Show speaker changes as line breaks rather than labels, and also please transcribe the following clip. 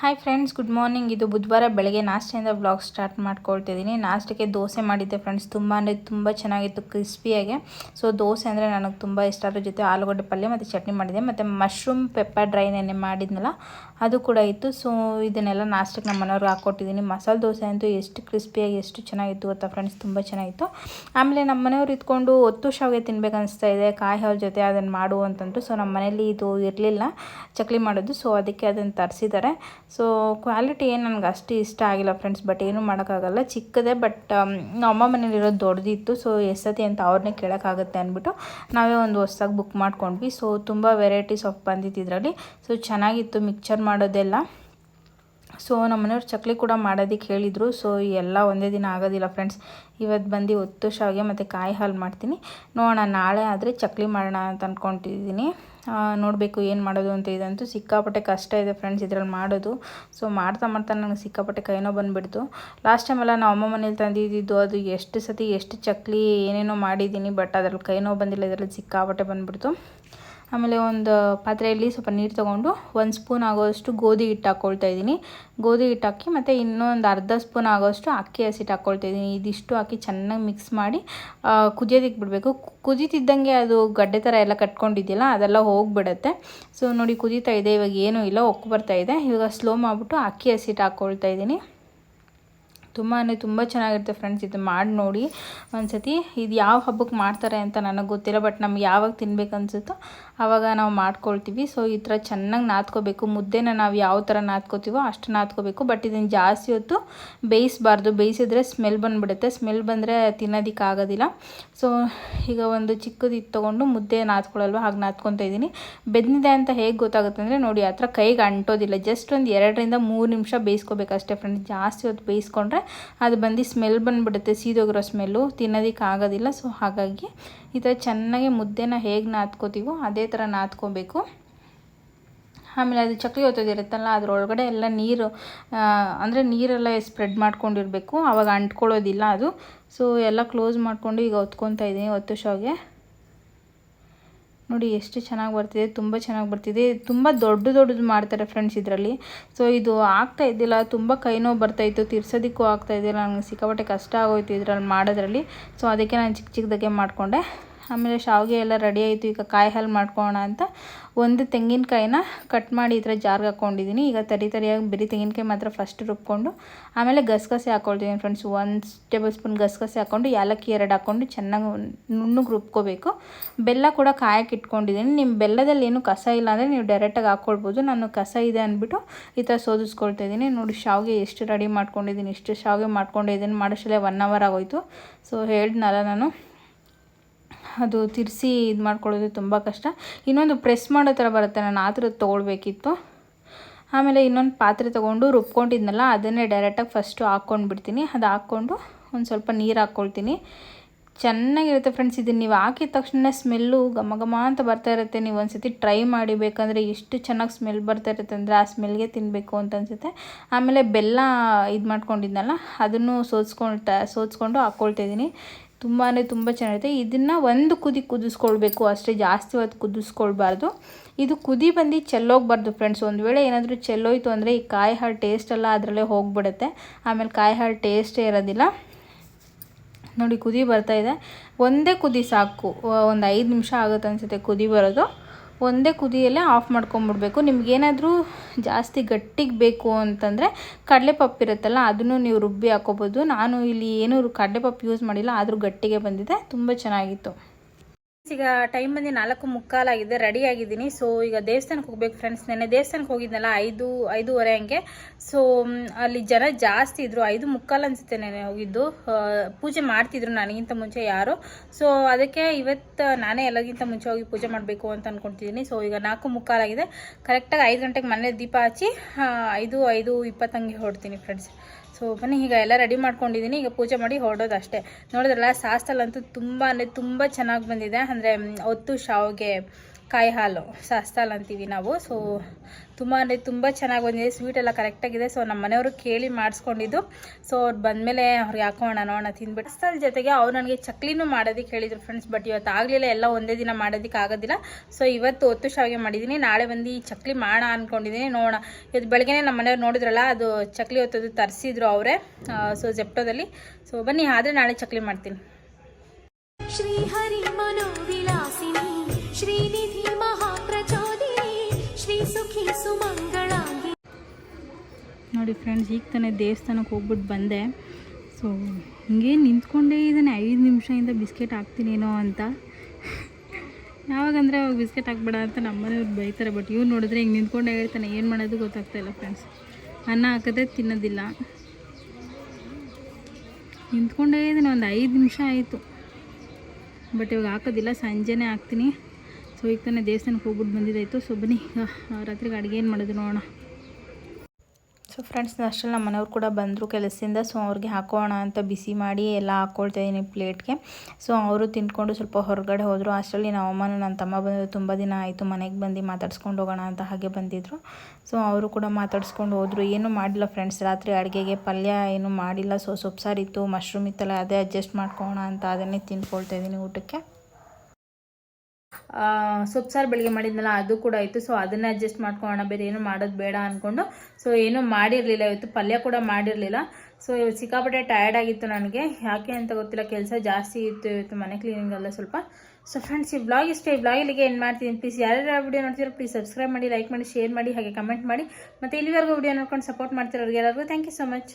Hi friends good morning ಇದು ಬುಧವಾರ ಬೆಳಗ್ಗೆ ನಾಷ್ಟೆಯಿಂದ ಬ್ಲಾಗ್ ಸ್ಟಾರ್ಟ್ ಮಾಡ್ಕೊಳ್ತಿದ್ದೀನಿ. ನಾಷ್ಟಕ್ಕೆ ದೋಸೆ ಮಾಡಿದ್ದೆ ಫ್ರೆಂಡ್ಸ್ ತುಂಬ ಅಂದರೆ ತುಂಬ ಚೆನ್ನಾಗಿತ್ತು ಕ್ರಿಸ್ಪಿಯಾಗೆ ಸೊ ದೋಸೆ ಅಂದರೆ ನನಗೆ ತುಂಬ ಇಷ್ಟ. ಅದ್ರ ಜೊತೆ ಆಲೂಗಡ್ಡೆ ಪಲ್ಯ ಮತ್ತು ಚಟ್ನಿ ಮಾಡಿದೆ ಮತ್ತು ಮಶ್ರೂಮ್ ಪೆಪ್ಪರ್ ಡ್ರೈ ನೆನೆ ಮಾಡಿದ್ನಲ್ಲ, ಅದು ಕೂಡ ಇತ್ತು. ಸೊ ಇದನ್ನೆಲ್ಲ ನಾಷ್ಟಕ್ಕೆ ನಮ್ಮ ಮನೆಯವ್ರಿಗೆ ಹಾಕ್ಕೊಟ್ಟಿದ್ದೀನಿ ಮಸಾಲೆ ದೋಸೆ ಅಂತೂ ಎಷ್ಟು ಕ್ರಿಸ್ಪಿಯಾಗಿ ಎಷ್ಟು ಚೆನ್ನಾಗಿತ್ತು ಗೊತ್ತಾ ಫ್ರೆಂಡ್ಸ್ ತುಂಬ ಚೆನ್ನಾಗಿತ್ತು. ಆಮೇಲೆ ನಮ್ಮ ಮನೆಯವ್ರು ಇದ್ಕೊಂಡು ಒತ್ತು ಶಾವಿಗೆ ತಿನ್ಬೇಕು ಅನಿಸ್ತಾ ಇದೆ. ಕಾಯಿ ಹಾಲು ಜೊತೆ ಅದನ್ನು ಮಾಡು ಸೊ ನಮ್ಮ ಮನೇಲಿ ಇದು ಇರಲಿಲ್ಲ. ಚಕ್ಲಿ ಮಾಡೋದು. ಸೊ ಅದಕ್ಕೆ ಅದನ್ನು ತರಿಸಿದ್ದಾರೆ ಸೊ ಕ್ವಾಲಿಟಿ ಏನು ನನಗೆ ಅಷ್ಟು ಇಷ್ಟ ಆಗಿಲ್ಲ ಫ್ರೆಂಡ್ಸ್ ಬಟ್ ಏನೂ ಮಾಡೋಕ್ಕಾಗಲ್ಲ. ಚಿಕ್ಕದೇ ಬಟ್ ನಮ್ಮ ಅಮ್ಮ ಮನೇಲಿರೋದು ದೊಡ್ಡದಿತ್ತು ಸೊ ಎಷ್ಟತಿ ಅಂತ ಅವ್ರನ್ನೇ ಕೇಳೋಕ್ಕಾಗುತ್ತೆ ಅಂದ್ಬಿಟ್ಟು ನಾವೇ ಒಂದು ಹೊಸ್ದಾಗಿ ಬುಕ್ ಮಾಡ್ಕೊಂಡ್ವಿ. ಸೊ ತುಂಬ ವೆರೈಟೀಸ್ ಆಫ್ ಬಂದಿತ್ತು ಇದರಲ್ಲಿ. ಸೊ ಚೆನ್ನಾಗಿತ್ತು ಮಿಕ್ಚರ್ ಮಾಡೋದೆಲ್ಲ. ಸೊ ನಮ್ಮ ಮನೆಯವ್ರು ಚಕ್ಲಿ ಕೂಡ ಮಾಡೋದಕ್ಕೆ ಹೇಳಿದರು. ಸೊ ಎಲ್ಲ ಒಂದೇ ದಿನ ಆಗೋದಿಲ್ಲ ಫ್ರೆಂಡ್ಸ್ ಇವತ್ತು ಬಂದು ಒತ್ತು ಶಾವಿಗೆ ಮತ್ತು ಕಾಯಿ ಹಾಲು ಮಾಡ್ತೀನಿ. ನೋಡೋಣ, ನಾಳೆ ಆದರೆ ಚಕ್ಲಿ ಮಾಡೋಣ ಅಂತ ಅಂದ್ಕೊತಿದ್ದೀನಿ ನೋಡಬೇಕು ಏನು ಮಾಡೋದು ಅಂತ ಇದಂತೂ ಸಿಕ್ಕಾಪಟ್ಟೆ ಕಷ್ಟ ಇದೆ ಫ್ರೆಂಡ್ಸ್ ಇದ್ರಲ್ಲಿ ಮಾಡೋದು. ಸೊ ಮಾಡ್ತಾ ಮಾಡ್ತಾ ನನಗೆ ಸಿಕ್ಕಾಪಟ್ಟೆ ಕೈನೋ ಬಂದುಬಿಡ್ತು. ಲಾಸ್ಟ್ ಟೈಮೆಲ್ಲ ನಾವು ಅಮ್ಮ ಮನೇಲಿ ತಂದಿದ್ದು ಅದು ಎಷ್ಟು ಸತಿ ಎಷ್ಟು ಚಕ್ಲಿ ಏನೇನೋ ಮಾಡಿದ್ದೀನಿ ಬಟ್ ಅದ್ರಲ್ಲಿ ಕೈನೋ ಬಂದಿಲ್ಲ, ಇದರಲ್ಲಿ ಸಿಕ್ಕಾಪಟ್ಟೆ ಬಂದುಬಿಡ್ತು. ಆಮೇಲೆ ಒಂದು ಪಾತ್ರೆಯಲ್ಲಿ ಸ್ವಲ್ಪ ನೀರು ತೊಗೊಂಡು ಒಂದು ಸ್ಪೂನ್ ಆಗೋಷ್ಟು ಗೋಧಿ ಹಿಟ್ಟು ಹಾಕ್ಕೊಳ್ತಾ ಇದ್ದೀನಿ. ಗೋಧಿ ಹಿಟ್ಟು ಹಾಕಿ ಮತ್ತು ಇನ್ನೊಂದು ಅರ್ಧ ಸ್ಪೂನ್ ಆಗೋಷ್ಟು ಅಕ್ಕಿ ಹಸಿಟ್ಟು ಹಾಕ್ಕೊಳ್ತಾ ಇದ್ದೀನಿ. ಇದಿಷ್ಟು ಹಾಕಿ ಚೆನ್ನಾಗಿ ಮಿಕ್ಸ್ ಮಾಡಿ ಕುದಿಯೋದಕ್ಕೆ ಬಿಡಬೇಕು. ಕುದೀತಿದ್ದಂಗೆ ಅದು ಗಡ್ಡೆ ಥರ ಎಲ್ಲ ಕಟ್ಕೊಂಡಿದ್ದಿಲ್ಲ ಅದೆಲ್ಲ ಹೋಗಿಬಿಡುತ್ತೆ. ಸೊ ನೋಡಿ ಕುದೀತಾ ಇದೆ, ಇವಾಗ ಏನೂ ಇಲ್ಲ, ಒಕ್ಕು ಬರ್ತಾ ಇದೆ. ಇವಾಗ ಸ್ಲೋ ಮಾಡಿಬಿಟ್ಟು ಅಕ್ಕಿ ಹಸಿಟ್ಟು ಹಾಕ್ಕೊಳ್ತಾ ಇದ್ದೀನಿ. ತುಂಬ ಅಂದರೆ ತುಂಬ ಚೆನ್ನಾಗಿರುತ್ತೆ ಫ್ರೆಂಡ್ಸ್ ಇದು ಮಾಡಿ ನೋಡಿ. ಒಂದ್ಸತಿ ಇದು ಯಾವ ಹಬ್ಬಕ್ಕೆ ಮಾಡ್ತಾರೆ ಅಂತ ನನಗೆ ಗೊತ್ತಿಲ್ಲ ಬಟ್ ನಮ್ಗೆ ಯಾವಾಗ ತಿನ್ಬೇಕು ಅನಿಸುತ್ತೋ ಆವಾಗ ನಾವು ಮಾಡ್ಕೊಳ್ತೀವಿ. ಸೊ ಈ ಥರ ಚೆನ್ನಾಗಿ ನಾದ್ಕೋಬೇಕು. ಮುದ್ದೆನ ನಾವು ಯಾವ ಥರ ನಾದ್ಕೋತೀವೋ ಅಷ್ಟು ನಾದ್ಕೋಬೇಕು. ಬಟ್ ಇದನ್ನು ಜಾಸ್ತಿ ಹೊತ್ತು ಬೇಯಿಸಬಾರ್ದು. ಬೇಯಿಸಿದ್ರೆ ಸ್ಮೆಲ್ ಬಂದುಬಿಡುತ್ತೆ. ಸ್ಮೆಲ್ ಬಂದರೆ ತಿನ್ನೋದಕ್ಕೆ ಆಗೋದಿಲ್ಲ. ಸೊ ಈಗ ಒಂದು ಚಿಕ್ಕದು ಇದು ತೊಗೊಂಡು ಮುದ್ದೆ ನಾದ್ಕೊಳ್ಳಲ್ವ? ಹಾಗೆ ನಾದ್ಕೊತ ಇದ್ದೀನಿ ಬೆಂದಿದೆ ಅಂತ ಹೇಗೆ ಗೊತ್ತಾಗುತ್ತೆ ಅಂದರೆ ನೋಡಿ, ಆ ಥರ ಕೈಗೆ ಅಂಟೋದಿಲ್ಲ. ಜಸ್ಟ್ ಒಂದು ಎರಡರಿಂದ ಮೂರು ನಿಮಿಷ ಬೇಯಿಸ್ಕೋಬೇಕಷ್ಟೇ ಫ್ರೆಂಡ್ಸ್ ಜಾಸ್ತಿ ಹೊತ್ತು ಬೇಯಿಸ್ಕೊಂಡ್ರೆ ಅದು ಬಂದು ಸ್ಮೆಲ್ ಬಂದುಬಿಡುತ್ತೆ, ಸೀದೋಗಿರೋ ಸ್ಮೆಲ್ಲು ತಿನ್ನೋದಕ್ಕೆ ಆಗೋದಿಲ್ಲ ಸೊ ಹಾಗಾಗಿ ಈ ಥರ ಚೆನ್ನಾಗಿ ಮುದ್ದೆನ ಹೇಗೆ ನಾದ್ಕೋತೀವೋ ಅದೇ ಥರ ನಾದ್ಕೋಬೇಕು. ಆಮೇಲೆ ಅದು ಚಕ್ಲಿ ಹೊತ್ತೋದಿರುತ್ತಲ್ಲ, ಅದರೊಳಗಡೆ ಎಲ್ಲ ನೀರು ಅಂದರೆ ನೀರೆಲ್ಲ ಸ್ಪ್ರೆಡ್ ಮಾಡ್ಕೊಂಡಿರಬೇಕು. ಆವಾಗ ಅಂಟ್ಕೊಳ್ಳೋದಿಲ್ಲ ಅದು. ಸೊ ಎಲ್ಲ ಕ್ಲೋಸ್ ಮಾಡಿಕೊಂಡು ಈಗ ಹೊತ್ಕೊತಾ ಇದ್ದೀನಿ ಒತ್ತು ಶಾವಿಗೆ ನೋಡಿ ಎಷ್ಟು ಚೆನ್ನಾಗಿ ಬರ್ತಿದೆ, ತುಂಬ ಚೆನ್ನಾಗಿ ಬರ್ತಿದೆ. ತುಂಬ ದೊಡ್ಡ ದೊಡ್ಡದು ಮಾಡ್ತಾರೆ ಫ್ರೆಂಡ್ಸ್ ಇದರಲ್ಲಿ. ಸೊ ಇದು ಆಗ್ತಾ ಇದ್ದಿಲ್ಲ. ತುಂಬ ಕೈ ನೋವು ಬರ್ತಾಯಿತ್ತು ತಿರ್ಸೋದಕ್ಕೂ ಆಗ್ತಾ ಇದ್ದಿಲ್ಲ. ನನಗೆ ಸಿಕ್ಕಾಪಟ್ಟೆ ಕಷ್ಟ ಆಗೋಯ್ತು ಇದರಲ್ಲಿ ಮಾಡೋದ್ರಲ್ಲಿ. ಸೊ ಅದಕ್ಕೆ ನಾನು ಚಿಕ್ಕ ಚಿಕ್ಕದಾಗೆ ಮಾಡಿಕೊಂಡೆ. ಆಮೇಲೆ ಶಾವಿಗೆ ಎಲ್ಲ ರೆಡಿ ಆಯಿತು. ಈಗ ಕಾಯಿ ಹಾಲು ಮಾಡ್ಕೊಳ್ಳೋಣ ಅಂತ ಒಂದು ತೆಂಗಿನಕಾಯಿನ ಕಟ್ ಮಾಡಿ ಈ ಥರ ಜಾರ್ಗೆ ಹಾಕ್ಕೊಂಡಿದ್ದೀನಿ ಈಗ ತರಿ ತರಿಯಾಗಿ ಬಿರಿ ತೆಂಗಿನಕಾಯಿ ಮಾತ್ರ ಫಸ್ಟ್ ರುಬ್ಕೊಂಡು, ಆಮೇಲೆ ಗಸಗಸೆ ಹಾಕ್ಕೊಳ್ತೀನಿ ಫ್ರೆಂಡ್ಸ್ ಒಂದು ಟೇಬಲ್ ಸ್ಪೂನ್ ಗಸಗಸೆ ಹಾಕ್ಕೊಂಡು ಏಲಕ್ಕಿ ಎರಡು ಹಾಕ್ಕೊಂಡು ಚೆನ್ನಾಗಿ ನುಣ್ಣಗೆ ರುಬ್ಕೋಬೇಕು. ಬೆಲ್ಲ ಕೂಡ ಕಾಯಕ್ಕೆ ಇಟ್ಕೊಂಡಿದ್ದೀನಿ ನಿಮ್ಮ ಬೆಲ್ಲದಲ್ಲಿ ಏನು ಕಸ ಇಲ್ಲ ಅಂದರೆ ನೀವು ಡೈರೆಕ್ಟಾಗಿ ಹಾಕ್ಕೊಳ್ಬೋದು ನಾನು ಕಸ ಇದೆ ಅಂದ್ಬಿಟ್ಟು ಈ ಥರ ಸೋದಿಸ್ಕೊಳ್ತಾ ಇದ್ದೀನಿ ನೋಡಿ ಶಾವಿಗೆ ಎಷ್ಟು ರೆಡಿ ಮಾಡ್ಕೊಂಡಿದ್ದೀನಿ ಇಷ್ಟು ಶಾವಿಗೆ ಮಾಡ್ಕೊಂಡಿದ್ದೀನಿ ಮಾಡೋಷ್ಟಲ್ಲೇ ಒನ್ ಅವರ್ ಆಗೋಯ್ತು. ಸೊ ಹೇಳಿದ್ನಲ್ಲ ನಾನು. ಅದು ತಿರ್ಸಿ ಇದು ಮಾಡ್ಕೊಳ್ಳೋದು ತುಂಬ ಕಷ್ಟ. ಇನ್ನೊಂದು ಪ್ರೆಸ್ ಮಾಡೋ ಥರ ಬರುತ್ತೆ. ನಾನು ಆ ಥರ ತೊಗೊಳ್ಬೇಕಿತ್ತು. ಆಮೇಲೆ ಇನ್ನೊಂದು ಪಾತ್ರೆ ತೊಗೊಂಡು ರುಬ್ಕೊಂಡಿದ್ನಲ್ಲ, ಅದನ್ನೇ ಡೈರೆಕ್ಟಾಗಿ ಫಸ್ಟು ಹಾಕ್ಕೊಂಡ್ಬಿಡ್ತೀನಿ. ಅದು ಹಾಕ್ಕೊಂಡು ಒಂದು ಸ್ವಲ್ಪ ನೀರು ಹಾಕ್ಕೊಳ್ತೀನಿ. ಚೆನ್ನಾಗಿರುತ್ತೆ ಫ್ರೆಂಡ್ಸ್ ಇದನ್ನು ನೀವು ಹಾಕಿದ ತಕ್ಷಣ ಸ್ಮೆಲ್ಲು ಘಮ ಘಮ ಅಂತ ಬರ್ತಾ ಇರುತ್ತೆ. ನೀವು ಒಂದು ಸತಿ ಟ್ರೈ ಮಾಡಿ ಬೇಕಂದರೆ ಎಷ್ಟು ಚೆನ್ನಾಗಿ ಸ್ಮೆಲ್ ಬರ್ತಾ ಇರುತ್ತೆ ಅಂದರೆ ಆ ಸ್ಮೆಲ್ಗೆ ತಿನ್ನಬೇಕು ಅಂತ ಅನಿಸುತ್ತೆ. ಆಮೇಲೆ ಬೆಲ್ಲ ಇದು ಮಾಡ್ಕೊಂಡಿದ್ನಲ್ಲ, ಅದನ್ನು ಸೋಸ್ಕೊಂಡು ಸೋಸ್ಕೊಂಡು ಹಾಕ್ಕೊಳ್ತಾ ಇದ್ದೀನಿ. ತುಂಬ ತುಂಬ ಚೆನ್ನಾಗಿರುತ್ತೆ ಇದನ್ನು ಒಂದು ಕುದಿ ಕುದಿಸ್ಕೊಳ್ಬೇಕು, ಅಷ್ಟೇ ಜಾಸ್ತಿ ಹೊತ್ತು ಕುದಿಸ್ಕೊಳ್ಬಾರ್ದು. ಇದು ಕುದಿ ಬಂದು ಚೆಲ್ಲೋಗ್ಬಾರ್ದು ಫ್ರೆಂಡ್ಸ್ ಒಂದು ವೇಳೆ ಏನಾದರೂ ಚೆಲ್ಲೋಯ್ತು ಅಂದರೆ ಈ ಕಾಯಿ ಹಾಳು ಟೇಸ್ಟ್ ಎಲ್ಲ ಅದರಲ್ಲೇ ಹೋಗ್ಬಿಡುತ್ತೆ. ಆಮೇಲೆ ಕಾಯಿ ಹಾಳು ಟೇಸ್ಟೇ ಇರೋದಿಲ್ಲ. ನೋಡಿ, ಕುದಿ ಬರ್ತಾಯಿದೆ ಒಂದೇ ಕುದಿ ಸಾಕು. ಒಂದು ಐದು ನಿಮಿಷ ಆಗುತ್ತೆ ಅನಿಸುತ್ತೆ ಕುದಿ ಬರೋದು. ಒಂದೇ ಕುದಿಯಲ್ಲೇ ಆಫ್ ಮಾಡ್ಕೊಂಬಿಡ್ಬೇಕು. ನಿಮಗೇನಾದರೂ ಜಾಸ್ತಿ ಗಟ್ಟಿಗೆ ಬೇಕು ಅಂತಂದರೆ ಕಡಲೆಪಪ್ಪು ಇರುತ್ತಲ್ಲ, ಅದನ್ನು ನೀವು ರುಬ್ಬಿ ಹಾಕೋಬೋದು. ನಾನು ಇಲ್ಲಿ ಏನೂ ಕಡಲೆಪಪ್ಪು ಯೂಸ್ ಮಾಡಿಲ್ಲ, ಆದರೂ ಗಟ್ಟಿಗೆ ಬಂದಿದೆ. ತುಂಬ ಚೆನ್ನಾಗಿತ್ತು. ಈಗ ಟೈಮ್ ಬಂದು ನಾಲ್ಕು ಮುಕ್ಕಾಲಾಗಿದೆ ರೆಡಿ ಆಗಿದ್ದೀನಿ. ಸೊ ಈಗ ದೇವಸ್ಥಾನಕ್ಕೆ ಹೋಗ್ಬೇಕು ಫ್ರೆಂಡ್ಸ್ ನೆನ್ನೆ ದೇವಸ್ಥಾನಕ್ಕೆ ಹೋಗಿದ್ನಲ್ಲ, ಐದು, ಐದೂವರೆ ಹಂಗೆ. ಸೊ ಅಲ್ಲಿ ಜನ ಜಾಸ್ತಿ ಇದ್ದರು ಐದು ಮುಕ್ಕಾಲು ಅನಿಸುತ್ತೆ ನೆನೆ ಹೋಗಿದ್ದು. ಪೂಜೆ ಮಾಡ್ತಿದ್ರು ನನಗಿಂತ ಮುಂಚೆ ಯಾರು. ಸೊ ಅದಕ್ಕೆ ಇವತ್ತು ನಾನೇ ಎಲ್ಲರಿಗಿಂತ ಮುಂಚೆ ಹೋಗಿ ಪೂಜೆ ಮಾಡಬೇಕು ಅಂತ ಅಂದ್ಕೊತಿದ್ದೀನಿ ಸೊ ಈಗ ನಾಲ್ಕು ಮುಕ್ಕಾಲಾಗಿದೆ ಕರೆಕ್ಟಾಗಿ ಐದು ಗಂಟೆಗೆ ಮನೆ ದೀಪ ಹಚ್ಚಿ ಐದು ಐದು ಇಪ್ಪತ್ತಂಗೆ ಹೊಡ್ತೀನಿ ಫ್ರೆಂಡ್ಸ್ ಸೊ ಬನ್ನಿ, ಈಗ ಎಲ್ಲ ರೆಡಿ ಮಾಡ್ಕೊಂಡಿದ್ದೀನಿ. ಈಗ ಪೂಜೆ ಮಾಡಿ ಹೊರಡೋದು ಅಷ್ಟೇ ನೋಡಿದ್ರಲ್ಲ, ಸಾಸ್ತಲ್ಲಂತೂ ತುಂಬ ಅಂದರೆ ತುಂಬ ಚೆನ್ನಾಗಿ ಬಂದಿದೆ. ಅಂದರೆ ಒತ್ತು ಶಾವಿಗೆ ಕಾಯಿ ಹಾಲು ಶಾಸ್ತಾಲ್ ಅಂತೀವಿ ನಾವು. ಸೊ ತುಂಬ ಅಂದರೆ ತುಂಬ ಚೆನ್ನಾಗಿ ಬಂದಿದೆ. ಸ್ವೀಟ್ ಎಲ್ಲ ಕರೆಕ್ಟಾಗಿದೆ ಸೊ ನಮ್ಮ ಮನೆಯವರು ಕೇಳಿ ಮಾಡಿಸ್ಕೊಂಡಿದ್ದು. ಸೊ ಅವ್ರು ಬಂದಮೇಲೆ ಅವ್ರಿಗೆ ಹಾಕೋಣ ನೋಡೋಣ ತಿಂದ್ಬಿಟ್ಟು ಅಷ್ಟರ ಜೊತೆಗೆ ಅವ್ರು ನನಗೆ ಚಕ್ಲಿನೂ ಮಾಡೋದಕ್ಕೆ ಹೇಳಿದರು ಫ್ರೆಂಡ್ಸ್ ಬಟ್ ಇವತ್ತು ಆಗಲಿಲ್ಲ. ಎಲ್ಲ ಒಂದೇ ದಿನ ಮಾಡೋದಕ್ಕೆ ಆಗೋದಿಲ್ಲ. ಸೊ ಇವತ್ತು ಒತ್ತು ಶಾವಿಗೆ ಮಾಡಿದ್ದೀನಿ ನಾಳೆ ಬಂದು ಈ ಚಕ್ಲಿ ಮಾಡೋಣ ಅಂದ್ಕೊಂಡಿದ್ದೀನಿ ನೋಡೋಣ. ಇವತ್ತು ಬೆಳಗ್ಗೆ ನಮ್ಮ ಮನೆಯವ್ರು ನೋಡಿದ್ರಲ್ಲ, ಅದು ಚಕ್ಲಿ ಹೊತ್ತದು ತರಿಸಿದ್ರು ಅವರೇ ಸೊ ಜೆಪ್ಟೋದಲ್ಲಿ ಸೊ ಬನ್ನಿ, ಆದರೆ ನಾಳೆ ಚಕ್ಲಿ ಮಾಡ್ತೀನಿ.
श्रीहरि मनोविलासिनी श्रीनिधि महाप्रचोदिनी श्रीसुखी सुमङ्गलाङ्गी
ನೋಡಿ ಫ್ರೆಂಡ್ಸ್ ಈಗ ತಾನೇ ದೇವಸ್ಥಾನಕ್ಕೆ ಹೋಗ್ಬಿಟ್ಟು ಬಂದೆ ಸೊ ಹಿಂಗೆ ನಿಂತ್ಕೊಂಡೇ ಇದ್ದಾನೆ ಐದು ನಿಮಿಷದಿಂದ ಬಿಸ್ಕೆಟ್ ಹಾಕ್ತೀನೇನೋ ಅಂತ ಯಾವಾಗಂದರೆ ಅವಾಗ ಬಿಸ್ಕೆಟ್ ಹಾಕ್ಬೇಡ ಅಂತ ನಮ್ಮನೆಯವ್ರು ಬೈತಾರೆ ಬಟ್ ಇವ್ನು ನೋಡಿದ್ರೆ ಹಿಂಗೆ ನಿಂತ್ಕೊಂಡೇ ಹೇಳ್ತಾನೆ ಏನು ಮಾಡೋದು ಗೊತ್ತಾಗ್ತಾ ಇಲ್ಲ ಫ್ರೆಂಡ್ಸ್ ಅನ್ನ ಹಾಕಿದ್ರೆ ತಿನ್ನೋದಿಲ್ಲ ನಿಂತ್ಕೊಂಡೇ ಇದ್ದಾನೆ ಒಂದು ಐದು ನಿಮಿಷ ಆಯಿತು ಬಟ್ ಇವಾಗ ಹಾಕೋದಿಲ್ಲ, ಸಂಜೆನೇ ಹಾಕ್ತೀನಿ. ಸೊ ಈಗ ತಾನೇ ದೇವಸ್ಥಾನಕ್ಕೆ ಹೋಗ್ಬಿಟ್ಟು ಬಂದಿದ್ದಾಯಿತು. ಸೊ ಬನ್ನಿ ಈಗ ರಾತ್ರಿಗೆ ಅಡುಗೆ ಏನು ಮಾಡೋದು ನೋಡೋಣ. ಸೊ ಫ್ರೆಂಡ್ಸ್ ಅಷ್ಟರಲ್ಲಿ ನಮ್ಮ ಮನೆಯವ್ರು ಕೂಡ ಬಂದರು. ಕೆಲಸದಿಂದ ಸೊ ಅವ್ರಿಗೆ ಹಾಕೋಣ ಅಂತ ಬಿಸಿ ಮಾಡಿ ಎಲ್ಲ ಹಾಕ್ಕೊಳ್ತಾ ಇದ್ದೀನಿ ಪ್ಲೇಟ್ಗೆ ಸೊ ಅವರು ತಿಂದ್ಕೊಂಡು ಸ್ವಲ್ಪ ಹೊರಗಡೆ ಹೋದರು. ಅಷ್ಟರಲ್ಲಿ ನಮ್ಮ ಅಮ್ಮನ ನನ್ನ ತಮ್ಮ ಬಂದರು. ತುಂಬ ದಿನ ಆಯಿತು ಮನೆಗೆ ಬಂದು ಮಾತಾಡ್ಸ್ಕೊಂಡು ಹೋಗೋಣ ಅಂತ ಹಾಗೆ ಬಂದಿದ್ದರು ಸೊ ಅವರು ಕೂಡ ಮಾತಾಡ್ಸ್ಕೊಂಡು ಹೋದರು. ಏನೂ ಮಾಡಿಲ್ಲ ಫ್ರೆಂಡ್ಸ್ ರಾತ್ರಿ ಅಡುಗೆಗೆ ಪಲ್ಯ ಏನೂ ಮಾಡಿಲ್ಲ. ಸೊ ಸೊಪ್ಪು ಸಾರಿತ್ತು ಮಶ್ರೂಮ್ ಇತ್ತಲ್ಲ, ಅದೇ ಅಡ್ಜಸ್ಟ್ ಮಾಡ್ಕೋಣ ಅಂತ ಅದನ್ನೇ ತಿಂದ್ಕೊಳ್ತಾ ಇದ್ದೀನಿ ಊಟಕ್ಕೆ. ಸೊಪ್ಪು ಸಾರು ಬೆಳಿಗ್ಗೆ ಮಾಡಿದ್ನಲ್ಲ, ಅದು ಕೂಡ ಆಯಿತು. ಸೊ ಅದನ್ನೇ ಅಡ್ಜಸ್ಟ್ ಮಾಡ್ಕೊಳ್ಳೋಣ. ಬೇರೆ ಏನು ಮಾಡೋದು ಬೇಡ ಅಂದ್ಕೊಂಡು ಸೊ ಏನೂ ಮಾಡಿರಲಿಲ್ಲ. ಇವತ್ತು ಪಲ್ಯ ಕೂಡ ಮಾಡಿರಲಿಲ್ಲ. ಸೊ ಇವತ್ತು ಸಿಕ್ಕಾಪಟ್ಟೆ ಟಯರ್ಡ್ ಆಗಿತ್ತು ನನಗೆ. ಯಾಕೆ ಅಂತ ಗೊತ್ತಿಲ್ಲ. ಕೆಲಸ ಜಾಸ್ತಿ ಇತ್ತು ಇವತ್ತು ಮನೆ ಕ್ಲೀನಿಂಗ್ ಎಲ್ಲ ಸ್ವಲ್ಪ. ಸೊ ಫ್ರೆಂಡ್ಸ್ ಈ ಬ್ಲಾಗ್ ಇಷ್ಟ ಈ ಬ್ಲಾಗ್ ಇಲ್ಲಿಗೆ ಏನು ಮಾಡ್ತೀನಿ. ಪ್ಲೀಸ್ ಯಾರ್ಯಾರು ವಿಡಿಯೋ ನೋಡ್ತೀರೋ ಪ್ಲೀಸ್ ಸಬ್ಸ್ಕ್ರೈಬ್ ಮಾಡಿ ಲೈಕ್ ಮಾಡಿ ಶೇರ್ ಮಾಡಿ, ಹಾಗೆ ಕಮೆಂಟ್ ಮಾಡಿ. ಮತ್ತು ಇಲ್ಲಿವರೆಗೂ ವಿಡಿಯೋ ನೋಡ್ಕೊಂಡು ಸಪೋರ್ಟ್ ಮಾಡ್ತಿರೋರಿಗೆ ಎಲ್ಲರಿಗೂ ಥ್ಯಾಂಕ್ ಯು ಸೊ ಮಚ್